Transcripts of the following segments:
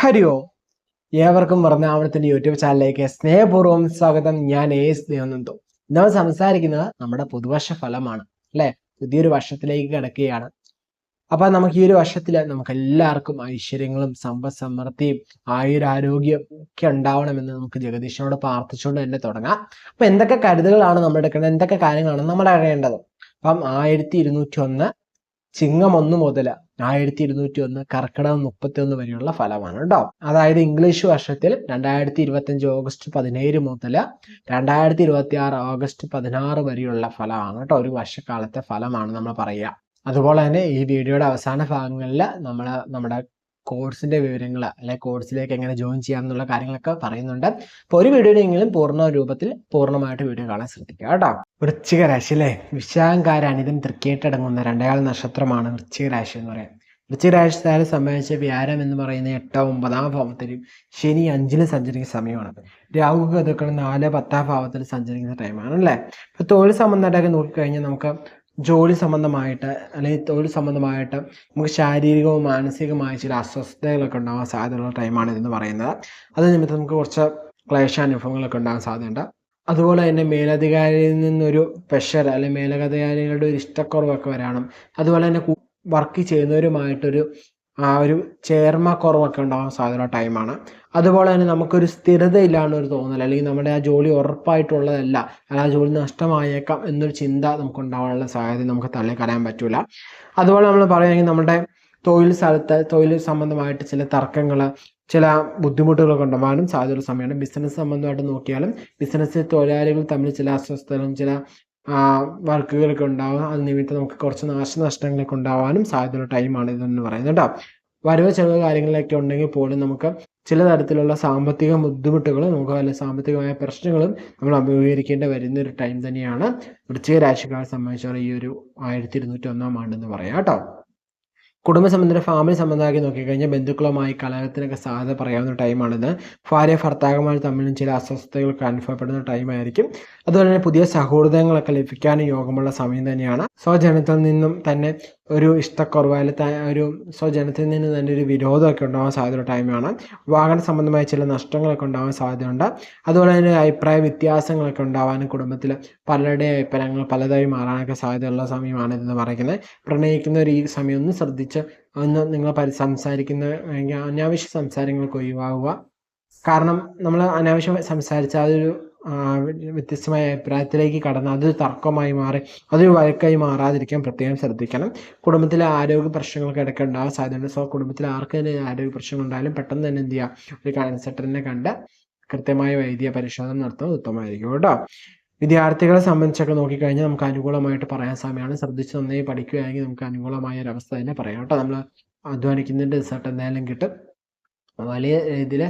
ഹരി ഓ ഏവർക്കും വർണാവണത്തിന്റെ യൂട്യൂബ് ചാനലിലേക്ക് സ്നേഹപൂർവം സ്വാഗതം. ഞാൻ എസ് ദേവനന്ദു നമ്മൾ സംസാരിക്കുന്നത് നമ്മുടെ പുതുവർഷ ഫലമാണ് അല്ലെ? പുതിയൊരു വർഷത്തിലേക്ക് കിടക്കുകയാണ്. അപ്പൊ നമുക്ക് ഈ ഒരു വർഷത്തിൽ നമുക്ക് എല്ലാവർക്കും ഐശ്വര്യങ്ങളും സമ്പദ് സമൃദ്ധിയും ആയുരാരോഗ്യം ഒക്കെ ഉണ്ടാവണമെന്ന് നമുക്ക് ജഗദീശനോട് പ്രാർത്ഥിച്ചുകൊണ്ട് തന്നെ തുടങ്ങാം. അപ്പൊ എന്തൊക്കെ കരുതലുകളാണ് നമ്മൾ എടുക്കേണ്ടത്? എന്തൊക്കെ കാര്യങ്ങളാണ് നമ്മൾ അറിയേണ്ടത്? അപ്പം ആയിരത്തി ഇരുന്നൂറ്റി ഒന്ന് ചിങ്ങം ഒന്ന് മുതൽ ആയിരത്തി ഇരുന്നൂറ്റി ഒന്ന് കർക്കിടകം മുപ്പത്തി ഒന്ന് വരെയുള്ള ഫലമാണ് കേട്ടോ അതായത് ഇംഗ്ലീഷ് വർഷത്തിൽ രണ്ടായിരത്തി ഇരുപത്തി അഞ്ച് ഓഗസ്റ്റ് പതിനേഴ് മുതൽ രണ്ടായിരത്തി ഇരുപത്തി ആറ് ഓഗസ്റ്റ് പതിനാറ് വരെയുള്ള ഫലമാണ് കേട്ടോ ഒരു വർഷക്കാലത്തെ ഫലമാണ് നമ്മൾ പറയുക അതുപോലെ തന്നെ ഈ വീഡിയോയുടെ അവസാന ഭാഗങ്ങളിൽ നമ്മൾ നമ്മുടെ കോഴ്സിന്റെ വിവരങ്ങൾ അല്ലെ കോഴ്സിലേക്ക് എങ്ങനെ ജോയിൻ ചെയ്യാം എന്നുള്ള കാര്യങ്ങളൊക്കെ പറയുന്നുണ്ട്. അപ്പോൾ ഒരു വീഡിയോയെങ്കിലും പൂർണ രൂപത്തിൽ പൂർണമായിട്ട് വീഡിയോ കാണാൻ ശ്രദ്ധിക്കുക കേട്ടോ. വൃശ്ചിക രാശി അല്ലേ? വിശാഖാരണിതം തൃക്കേട്ടടങ്ങുന്ന രണ്ടയാൾ നക്ഷത്രമാണ് വൃശ്ചിക രാശി എന്ന് പറയാം. വൃശ്ചിക രാശിക്കാരെ സംബന്ധിച്ച് വ്യാരം എന്ന് പറയുന്ന എട്ടോ ഒമ്പതാം ഭാവത്തിലും ശനി അഞ്ചിലും സഞ്ചരിക്കുന്ന സമയമാണ്. രാഹു ഗതുക്കൾ നാല് പത്താം ഭാവത്തിൽ സഞ്ചരിക്കുന്ന ടൈമാണ് അല്ലേ? ഇപ്പൊ തൊഴിൽ സംബന്ധമായിട്ടൊക്കെ നോക്കിക്കഴിഞ്ഞാൽ നമുക്ക് ജോലി സംബന്ധമായിട്ട് അല്ലെങ്കിൽ തൊഴിൽ സംബന്ധമായിട്ട് നമുക്ക് ശാരീരികവും മാനസികമായ ചില അസ്വസ്ഥതകളൊക്കെ ഉണ്ടാകാൻ സാധ്യതയുള്ള ടൈമാണ് ഇതെന്ന് പറയുന്നത്. അത് നിമിത്തം നമുക്ക് കുറച്ച് ക്ലേശാനുഭവങ്ങളൊക്കെ ഉണ്ടാകാൻ സാധ്യതയുണ്ട്. അതുപോലെ തന്നെ മേലധികാരിയിൽ നിന്നൊരു പ്രഷർ അല്ലെങ്കിൽ മേലധികാരികളുടെ ഒരു ഇഷ്ടക്കുറവൊക്കെ വരാനും അതുപോലെ തന്നെ വർക്ക് ചെയ്യുന്നവരുമായിട്ടൊരു ആ ഒരു ചേർമ കുറവൊക്കെ ഉണ്ടാകാൻ സാധ്യതയുള്ള ടൈമാണ്. അതുപോലെ തന്നെ നമുക്കൊരു സ്ഥിരതയില്ലാണ്ട് ഒരു തോന്നൽ അല്ലെങ്കിൽ നമ്മുടെ ആ ജോലി ഉറപ്പായിട്ടുള്ളതല്ല അല്ല ആ ജോലി നഷ്ടമായേക്കാം എന്നൊരു ചിന്ത നമുക്ക് ഉണ്ടാകാനുള്ള സാധ്യത നമുക്ക് തള്ളിക്കളയാൻ പറ്റൂല. അതുപോലെ നമ്മൾ പറയുകയാണെങ്കിൽ നമ്മുടെ തൊഴിൽ സ്ഥലത്ത് തൊഴിൽ സംബന്ധമായിട്ട് ചില തർക്കങ്ങൾ ചില ബുദ്ധിമുട്ടുകളൊക്കെ ഉണ്ടാകാനും സാധ്യതയുള്ള സമയമാണ്. ബിസിനസ് സംബന്ധമായിട്ട് നോക്കിയാലും ബിസിനസ് തൊഴിലാളികൾ തമ്മിൽ ചില അസ്വസ്ഥതകളും ചില വർക്കുകളൊക്കെ ഉണ്ടാകും അത് നിമിത്തം നമുക്ക് കുറച്ച് നാശനഷ്ടങ്ങളൊക്കെ ഉണ്ടാവാനും സാധ്യതയുള്ള ടൈമാണ് ഇതെന്ന് പറയുന്നത് കേട്ടോ. വരവ് ചെലവ് കാര്യങ്ങളിലൊക്കെ ഉണ്ടെങ്കിൽ പോലും നമുക്ക് ചില തരത്തിലുള്ള സാമ്പത്തിക ബുദ്ധിമുട്ടുകളും നമുക്ക് വല്ല സാമ്പത്തികമായ പ്രശ്നങ്ങളും നമ്മൾ അഭിമുഖീകരിക്കേണ്ടി വരുന്ന ഒരു ടൈം തന്നെയാണ്. വൃശ്ചിക രാശിക്കാരെ സംബന്ധിച്ചോളം ഈ ഒരു ആയിരത്തി ഇരുന്നൂറ്റി ഒന്നാം ആണ്ടെന്ന് പറയാം കേട്ടോ. കുടുംബ സംബന്ധം ഫാമിലി സംബന്ധമാക്കി നോക്കിക്കഴിഞ്ഞാൽ ബന്ധുക്കളുമായി കലഹത്തിനൊക്കെ സാധ്യത പറയാവുന്ന ടൈമാണിത്. ഭാര്യ ഭർത്താക്കന്മാർ തമ്മിലും ചില അസ്വസ്ഥതകളൊക്കെ അനുഭവപ്പെടുന്ന ടൈമായിരിക്കും. അതുപോലെ തന്നെ പുതിയ സൗഹൃദങ്ങളൊക്കെ ലഭിക്കാനും യോഗമുള്ള സമയം തന്നെയാണ്. സ്വജനത്തിൽ നിന്നും തന്നെ ഒരു ഇഷ്ടക്കുറവ് അല്ലെങ്കിൽ ഒരു സ്വജനത്തിൽ നിന്ന് തന്നെ ഒരു വിരോധമൊക്കെ ഉണ്ടാകാൻ സാധ്യതയുള്ള ടൈമാണ്. വാഹന സംബന്ധമായ ചില നഷ്ടങ്ങളൊക്കെ ഉണ്ടാകാൻ സാധ്യതയുണ്ട്. അതുപോലെ തന്നെ അഭിപ്രായ വ്യത്യാസങ്ങളൊക്കെ ഉണ്ടാവാനും കുടുംബത്തിൽ പലരുടെ അഭിപ്രായങ്ങൾ പലതായി മാറാനൊക്കെ സാധ്യതയുള്ള സമയമാണ് ഇതെന്ന് പറയുന്നത് ഒരു ഈ സമയം ഒന്ന് ഒന്ന് നിങ്ങൾ പരി സംസാരിക്കുന്ന അനാവശ്യ സംസാരങ്ങൾക്ക് ഒഴിവാകുക കാരണം നമ്മൾ അനാവശ്യം സംസാരിച്ചാൽ അതൊരു വ്യത്യസ്തമായ അഭിപ്രായത്തിലേക്ക് കടന്ന് അതൊരു തർക്കമായി മാറി അതൊരു വഴക്കായി മാറാതിരിക്കാൻ പ്രത്യേകം ശ്രദ്ധിക്കണം. കുടുംബത്തിലെ ആരോഗ്യ പ്രശ്നങ്ങൾക്ക് ഇടയ്ക്ക് ഉണ്ടാകാൻ സാധ്യതയുണ്ട്. സോ കുടുംബത്തിൽ തന്നെ ആരോഗ്യ പ്രശ്നങ്ങൾ ഉണ്ടായാലും പെട്ടെന്ന് തന്നെ എന്ത് ചെയ്യുക ഒരു കൺസൾട്ടറിനെ കണ്ട് കൃത്യമായ വൈദ്യ പരിശോധന നടത്തുന്നത് ഉത്തമമായിരിക്കും കേട്ടോ. വിദ്യാർത്ഥികളെ സംബന്ധിച്ചൊക്കെ നോക്കിക്കഴിഞ്ഞാൽ നമുക്ക് അനുകൂലമായിട്ട് പറയാൻ സമയമാണ്. ശ്രദ്ധിച്ച് നന്നായി പഠിക്കുകയാണെങ്കിൽ നമുക്ക് അനുകൂലമായ ഒരു അവസ്ഥ തന്നെ പറയാം കേട്ടോ. നമ്മൾ അധ്വാനിക്കുന്നതിന്റെ റിസൾട്ട് എന്തായാലും കിട്ടും. വലിയ രീതിയിൽ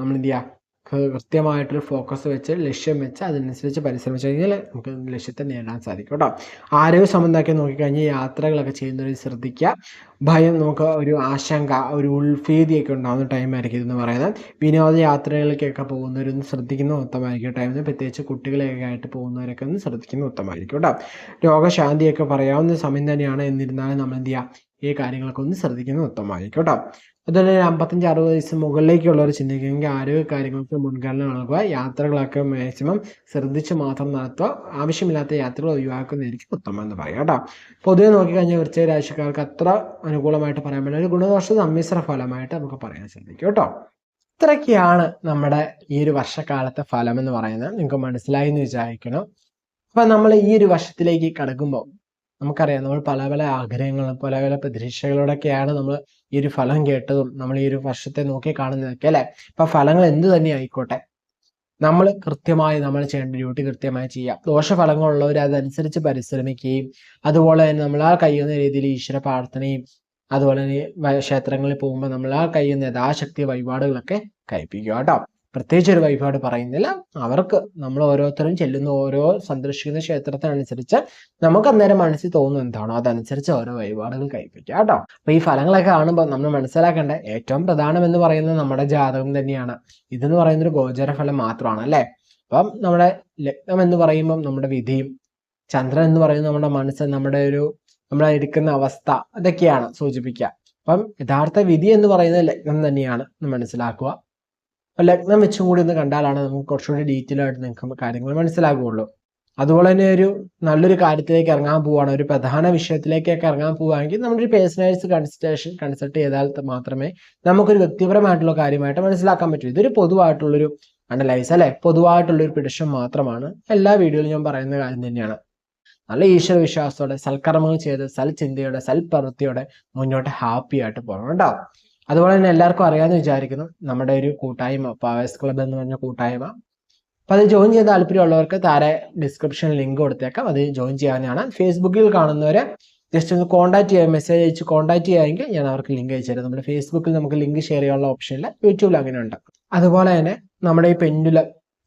നമ്മൾ എന്ത് ചെയ്യുക കൃത്യമായിട്ടൊരു ഫോക്കസ് വെച്ച് ലക്ഷ്യം വെച്ച് അതിനനുസരിച്ച് പരിശ്രമിച്ചു കഴിഞ്ഞാൽ നമുക്ക് ലക്ഷ്യത്തെ നേടാൻ സാധിക്കും കേട്ടോ. ആരോഗ്യ സംബന്ധമാക്കി നോക്കിക്കഴിഞ്ഞാൽ യാത്രകളൊക്കെ ചെയ്യുന്നവർ ശ്രദ്ധിക്കുക. ഭയം നമുക്ക് ഒരു ആശങ്ക ഒരു ഉൾഭീതിയൊക്കെ ഉണ്ടാകുന്ന ടൈമായിരിക്കും ഇതെന്ന് പറയുന്നത്. വിനോദയാത്രകളിലേക്കൊക്കെ പോകുന്നവരൊന്ന് ശ്രദ്ധിക്കുന്ന ഉത്തമമായിരിക്കും ടൈമിൽ പ്രത്യേകിച്ച് കുട്ടികളെയൊക്കെ ആയിട്ട് പോകുന്നവരൊക്കെ ഒന്ന് ശ്രദ്ധിക്കുന്ന ഉത്തമമായിരിക്കും കേട്ടോ. രോഗശാന്തിയൊക്കെ പറയാവുന്ന സമയം തന്നെയാണ്. എന്നിരുന്നാലും നമ്മൾ എന്ത് ചെയ്യുക? ഈ കാര്യങ്ങളൊക്കെ ഒന്ന് ശ്രദ്ധിക്കുന്നത് ഉത്തമമായിരിക്കും കേട്ടോ. അതുപോലെ തന്നെ അമ്പത്തഞ്ച് അറുപത് വയസ്സ് മുകളിലേക്കുള്ളവർ ചിന്തിക്കുമെങ്കിൽ ആരോഗ്യ കാര്യങ്ങൾക്ക് മുൻഗണന നൽകുക യാത്രകളൊക്കെ മാക്സിമം ശ്രദ്ധിച്ച് മാത്രം നടത്തുക. ആവശ്യമില്ലാത്ത യാത്രകൾ ഒഴിവാക്കുന്നതായിരിക്കും ഉത്തമം എന്ന് പറയാം കേട്ടോ. പൊതുവെ നോക്കിക്കഴിഞ്ഞാൽ വൃശ്ചിക രാശിക്കാർക്ക് അത്ര അനുകൂലമായിട്ട് പറയാൻ പറ്റില്ല. ഒരു ഗുണദോഷ സമ്മിശ്ര ഫലമായിട്ട് നമുക്ക് പറയാൻ സാധിക്കും കേട്ടോ. ഇത്രയൊക്കെയാണ് നമ്മുടെ ഈ ഒരു വർഷക്കാലത്തെ ഫലം എന്ന് പറയുന്നത്. നിങ്ങൾക്ക് മനസ്സിലായി എന്ന് വിചാരിക്കണം. അപ്പൊ നമ്മൾ ഈ ഒരു വർഷത്തിലേക്ക് കടക്കുമ്പോൾ നമുക്കറിയാം നമ്മൾ പല പല ആഗ്രഹങ്ങളും പല പല പ്രതീക്ഷകളോടൊക്കെയാണ് നമ്മൾ ഈ ഒരു ഫലം കേട്ടതും നമ്മൾ ഈ ഒരു വർഷത്തെ നോക്കി കാണുന്നതൊക്കെ അല്ലെ? ഇപ്പൊ ഫലങ്ങൾ എന്ത് തന്നെ ആയിക്കോട്ടെ. നമ്മൾ കൃത്യമായി നമ്മൾ ചെയ്യേണ്ട ഡ്യൂട്ടി കൃത്യമായി ചെയ്യാം. ദോഷഫലങ്ങളുള്ളവർ അതനുസരിച്ച് പരിശ്രമിക്കുകയും അതുപോലെ തന്നെ നമ്മൾ ആ കഴിയുന്ന രീതിയിൽ ഈശ്വര പ്രാർത്ഥനയും അതുപോലെ തന്നെ ക്ഷേത്രങ്ങളിൽ പോകുമ്പോൾ നമ്മൾ ആ കഴിയുന്ന യഥാശക്തി വഴിപാടുകളൊക്കെ കഴിപ്പിക്കുക കേട്ടോ. പ്രത്യേകിച്ച് ഒരു വഴിപാട് പറയുന്നില്ല. അവർക്ക് നമ്മൾ ഓരോരുത്തരും ചെല്ലുന്ന ഓരോ സന്ദർശിക്കുന്ന ക്ഷേത്രത്തിനനുസരിച്ച് നമുക്ക് അന്നേരം മനസ്സിൽ തോന്നുന്നു എന്താണോ അതനുസരിച്ച് ഓരോ വഴിപാടുകൾ കഴിപ്പിക്കുക കേട്ടോ. അപ്പൊ ഈ ഫലങ്ങളൊക്കെ കാണുമ്പോൾ നമ്മൾ മനസ്സിലാക്കേണ്ട ഏറ്റവും പ്രധാനം എന്ന് പറയുന്നത് നമ്മുടെ ജാതകം തന്നെയാണ്. ഇതെന്ന് പറയുന്ന ഒരു ഗോചര ഫലം മാത്രമാണ് അല്ലെ? അപ്പം നമ്മുടെ ലഗ്നം എന്ന് പറയുമ്പം നമ്മുടെ വിധിയും ചന്ദ്രൻ എന്ന് പറയുന്നത് നമ്മുടെ മനസ്സ് നമ്മുടെ ഒരു നമ്മളെ ഇരിക്കുന്ന അവസ്ഥ അതൊക്കെയാണ് സൂചിപ്പിക്കുക. അപ്പം യഥാർത്ഥ വിധി എന്ന് പറയുന്നത് ലഗ്നം തന്നെയാണ് മനസ്സിലാക്കുക. ലഗ്നം വെച്ചും കൂടി ഒന്ന് കണ്ടാലാണ് നമുക്ക് കുറച്ചുകൂടി ഡീറ്റെയിൽ ആയിട്ട് നിങ്ങൾക്ക് കാര്യങ്ങൾ മനസ്സിലാകുള്ളൂ. അതുപോലെ തന്നെ ഒരു നല്ലൊരു കാര്യത്തിലേക്ക് ഇറങ്ങാൻ പോവുകയാണ് ഒരു പ്രധാന വിഷയത്തിലേക്കൊക്കെ ഇറങ്ങാൻ പോവുകയാണെങ്കിൽ നമ്മളൊരു പേഴ്സണലൈസ് കൺസൾട്ടേഷൻ കൺസൾട്ട് ചെയ്താൽ മാത്രമേ നമുക്കൊരു വ്യക്തിപരമായിട്ടുള്ള കാര്യമായിട്ട് മനസ്സിലാക്കാൻ പറ്റൂ. ഇതൊരു പൊതുവായിട്ടുള്ളൊരു അനലൈസ് അല്ലെ? പൊതുവായിട്ടുള്ളൊരു പ്രഡിക്ഷൻ മാത്രമാണ്. എല്ലാ വീഡിയോയിലും ഞാൻ പറയുന്ന കാര്യം തന്നെയാണ്. നല്ല ഈശ്വര വിശ്വാസത്തോടെ സൽക്കർമ്മങ്ങൾ ചെയ്ത് സൽചിന്തയോടെ സൽപ്രവൃത്തിയോടെ മുന്നോട്ട് ഹാപ്പി ആയിട്ട് പോകണം കേട്ടോ. അതുപോലെ തന്നെ എല്ലാവർക്കും അറിയാമെന്ന് വിചാരിക്കുന്നു. നമ്മുടെ ഒരു കൂട്ടായ്മ പാവേഴ്സ് ക്ലബ് എന്ന് പറഞ്ഞ കൂട്ടായ്മ. അപ്പൊ അത് ജോയിൻ ചെയ്ത താല്പര്യമുള്ളവർക്ക് താരെ ഡിസ്ക്രിപ്ഷൻ ലിങ്ക് കൊടുത്തേക്കാം. അത് ജോയിൻ ചെയ്യാനാണ്. ഫേസ്ബുക്കിൽ കാണുന്നവരെ ജസ്റ്റ് ഒന്ന് കോൺടാക്ട് ചെയ്യാൻ മെസ്സേജ് അയച്ച് കോൺടാക്ട് ചെയ്യാമെങ്കിൽ ഞാൻ അവർക്ക് ലിങ്ക് അയച്ചു തരാം. നമ്മുടെ ഫേസ്ബുക്കിൽ നമുക്ക് ലിങ്ക് ഷെയർ ചെയ്യാനുള്ള ഇല്ല. യൂട്യൂബിൽ അങ്ങനെ ഉണ്ട്. അതുപോലെ തന്നെ നമ്മുടെ ഈ പെൻഡുല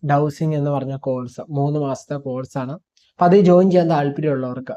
ഡൗസിങ് എന്ന് പറഞ്ഞ കോഴ്സ് മൂന്ന് മാസത്തെ കോഴ്സാണ് അപ്പൊ അത് ജോയിൻ ചെയ്യാൻ താല്പര്യമുള്ളവർക്ക്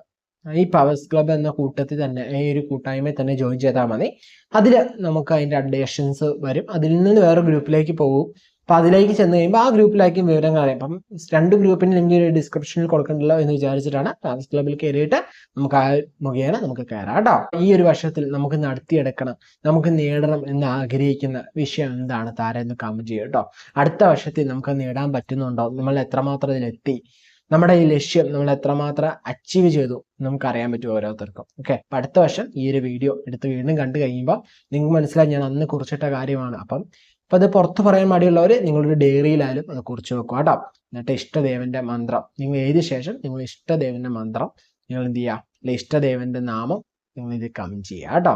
ഈ പവേഴ്സ് ക്ലബ് എന്ന കൂട്ടത്തിൽ തന്നെ ഈ ഒരു കൂട്ടായ്മയിൽ തന്നെ ജോയിൻ ചെയ്താൽ മതി. അതിൽ നമുക്ക് അതിന്റെ അപ്ഡേഷൻസ് വരും. അതിൽ നിന്ന് വേറെ ഗ്രൂപ്പിലേക്ക് പോകും. അപ്പം അതിലേക്ക് ചെന്ന് കഴിയുമ്പോൾ ആ ഗ്രൂപ്പിലായിരിക്കും വിവരങ്ങൾ അറിയാം. അപ്പം രണ്ട് ഗ്രൂപ്പിന് ലിങ്ക് ഡിസ്ക്രിപ്ഷനിൽ കൊടുക്കണ്ടല്ലോ എന്ന് വിചാരിച്ചിട്ടാണ് പവേഴ്സ് ക്ലബിൽ കയറിയിട്ട് നമുക്ക് ആ മുഖേന നമുക്ക് കയറാം കേട്ടോ. ഈ ഒരു വർഷത്തിൽ നമുക്ക് നടത്തിയെടുക്കണം നമുക്ക് നേടണം എന്ന് ആഗ്രഹിക്കുന്ന വിഷയം എന്താണ്? താരം എന്ന് കമന്റ് ചെയ്യും കേട്ടോ. അടുത്ത വർഷത്തിൽ നമുക്ക് നേടാൻ പറ്റുന്നുണ്ടോ? നമ്മൾ എത്രമാത്രം ഇതിലെത്തി? നമ്മുടെ ഈ ലക്ഷ്യം നമ്മൾ എത്രമാത്രം അച്ചീവ് ചെയ്തു നമുക്ക് അറിയാൻ പറ്റും ഓരോരുത്തർക്കും. ഓക്കെ അപ്പൊ അടുത്ത വർഷം ഈ ഒരു വീഡിയോ എടുത്ത് വീണ്ടും കണ്ടു കഴിയുമ്പോൾ നിങ്ങൾക്ക് മനസ്സിലായി ഞാൻ അന്ന് കുറിച്ചിട്ട കാര്യമാണ്. അപ്പം അപ്പൊ അത് പുറത്ത് പറയാൻ മടിയുള്ളവർ നിങ്ങളൊരു ഡയറിയിലായാലും അത് കുറിച്ച് വെക്കുക കേട്ടോ. എന്നിട്ട് ഇഷ്ടദേവന്റെ മന്ത്രം. നിങ്ങൾ എഴുതിയ ശേഷം നിങ്ങൾ ഇഷ്ടദേവന്റെ മന്ത്രം നിങ്ങൾ എന്ത് ചെയ്യുക ഇഷ്ടദേവന്റെ നാമം നിങ്ങൾ ഇത് കമന്റ് ചെയ്യുക കേട്ടോ.